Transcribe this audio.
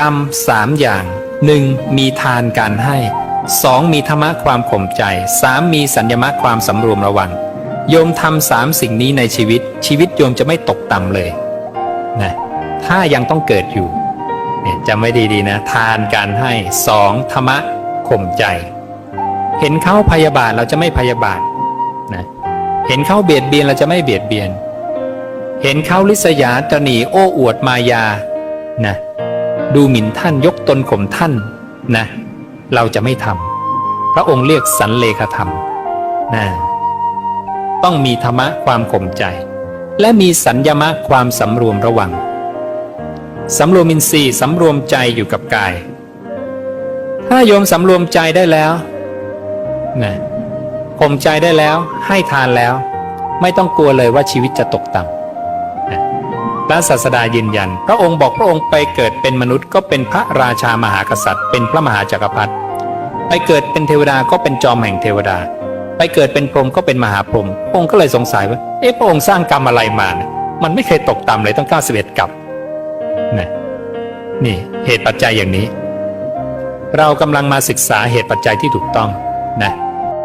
กรรมสามอย่างหนึ่งมีทานการให้สองมีธรรมะความข่มใจสามมีสัญญมะความสำรวมระวัง โยมทำสามสิ่งนี้ในชีวิต ชีวิตโยมจะไม่ตกต่ำเลยนะถ้ายังต้องเกิดอยู่เนี่ยจำไว้ดีๆนะ ทานการให้สองธรรมะข่มใจ เห็นเขาพยาบาทเราจะไม่พยาบาทนะเห็นเขาเบียดเบียนเราจะไม่เบียดเบียน เห็นเขาลิษยาตระหนีโอ้อวดมายานะ ดูหมิ่นท่านยกตนข่มท่านนะ เราจะไม่ทำพระองค์เรียกสันเลขธรรมนะต้องมีธรรมะความข่มใจ และมีสัญญมะความสำรวมระวังสำรวมอินทรีย์สำรวมใจอยู่กับกาย ถ้าโยมสำรวมใจได้แล้วนะข่มใจได้แล้วให้ทานแล้ว ไม่ต้องกลัวเลยว่าชีวิตจะตกต่ำนะ พระศาสดายืนยัน พระองค์บอกพระองค์ไปเกิดเป็นมนุษย์ก็เป็นพระราชามหากษัตริย์ เป็นพระมหาจักรพรรดิไปเกิดเป็นเทวดาก็เป็นจอมแห่งเทวดา ไปเกิดเป็นพรหมก็เป็นมหาพรหมพระองค์ก็เลยสงสัยว่าเอ๊ะพระองค์สร้างกรรมอะไรมาเนี่ยมันไม่เคยตกต่ำเลยต้อง 91 กับนะนี่เหตุปัจจัยอย่างนี้ เรากำลังมาศึกษาเหตุปัจจัยที่ถูกต้องนะ